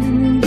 friend.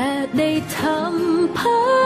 และได้ทำเพัก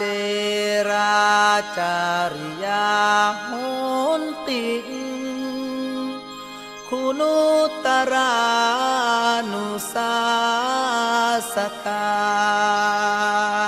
เจราจาริยาโหนติคุณุตรานุสาสกา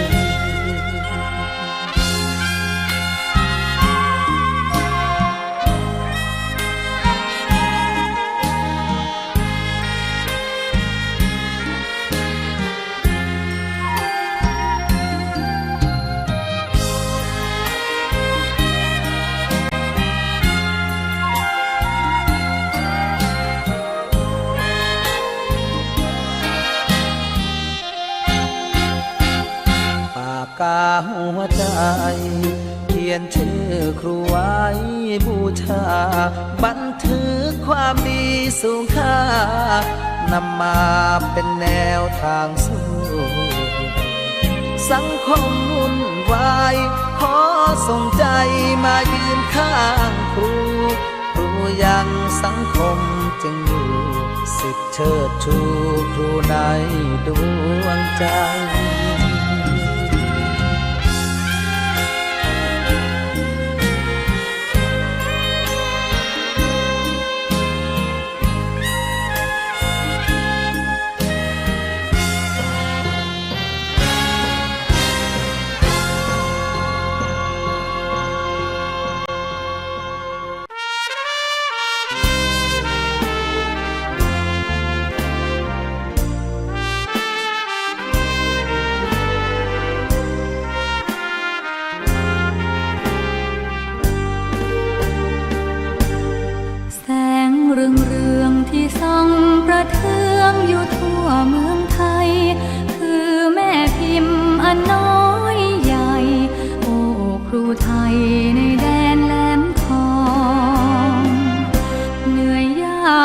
ทางสู้สังคมวุ่นวายขอส่งใจมายืนข้างครูครูยังสังคมจึงอยู่สิทธิเชิดชูครูในดวงใจ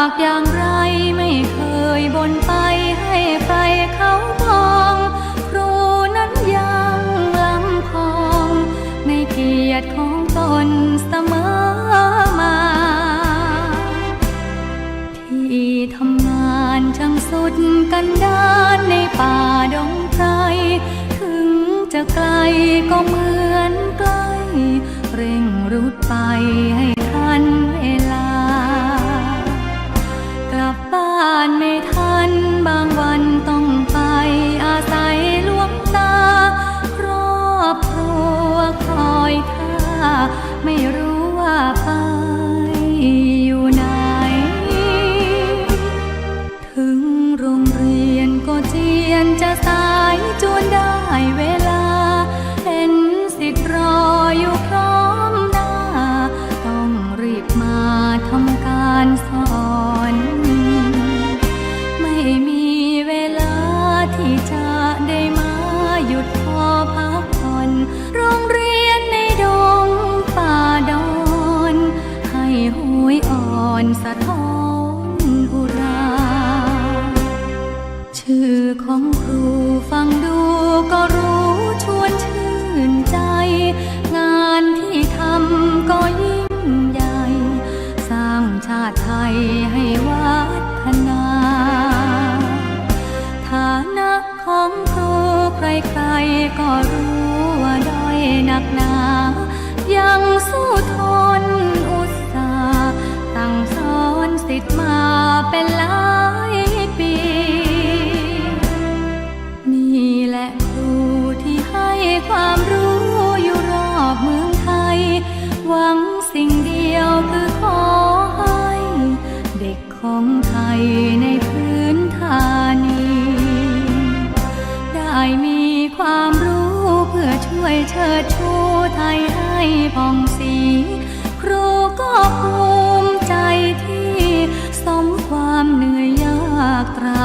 ากอย่างไรไม่เคยบนไปให้ใครเขามอง ครูนั้นยังลำพองในเกียรติของตนเสมอมา ที่ทำงานช่างสุดกันดานในป่าดงไพรถึงจะไกลก็มือ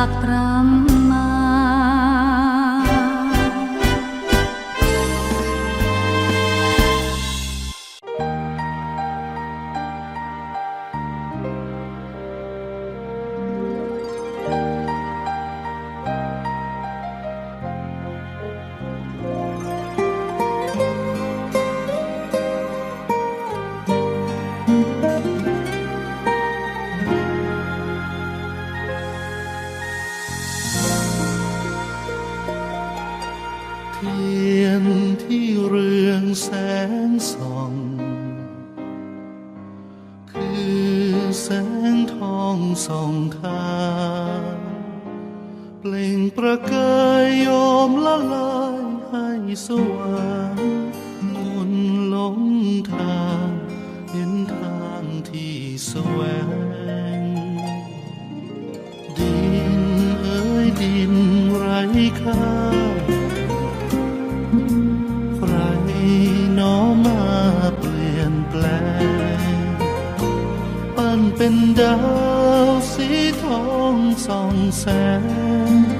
ากตรากตรำมา นที่เรืองแสงส่อง คือแสงทองส่องทางเปล่งประกายโยมละลายให้สว่างมนหลงทางเห็นทางที่แสวง ดินเอ้ยดินไร้ค่า แปลง ปั้นเป็นดาวสีทองส่องแสง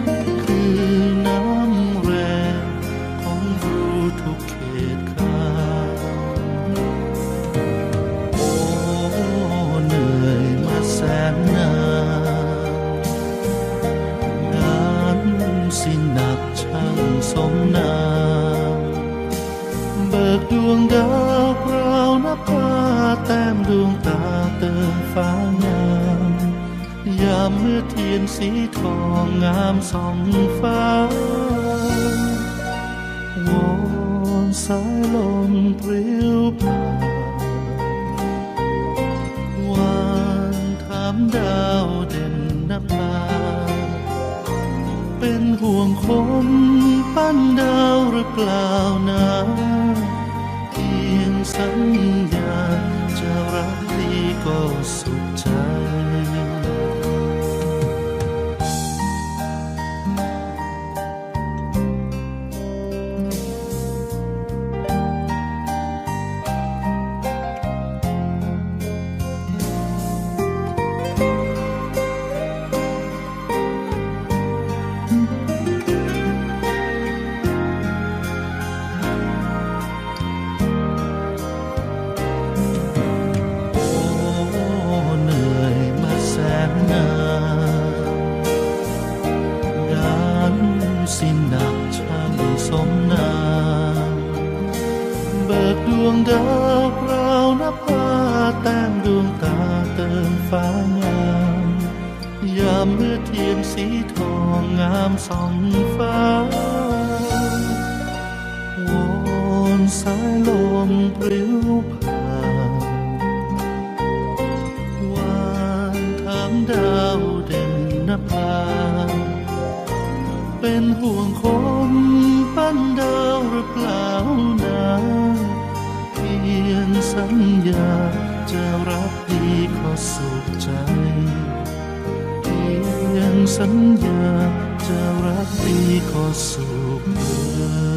กดวงดาวพราวนภาแต้มดวงตาเติมฟ้างามยามเมื่อเทียนสีทองงามส่องฟ้าวอนสายลมปลิวผ่านวานถามดาวเด่นนภาเป็นห่วงคนปั้นดาวหรือเปล่านะ สัญญาจะรักดีก็สุขใจ กดวงดาวพราวนภาแต้มดวงตาเติมฟ้างามยามเมื่อเทียนสีทองงามส่องฟ้าวอนสายลมปลิวผ่านวานถามดาวเด่นนภาเป็นห่วงคนปั้นดาวหรือเปล่านะ สัญญา จะรักดีขอสุขใจเพียงสัญญา จะรักดีขอสุขใจ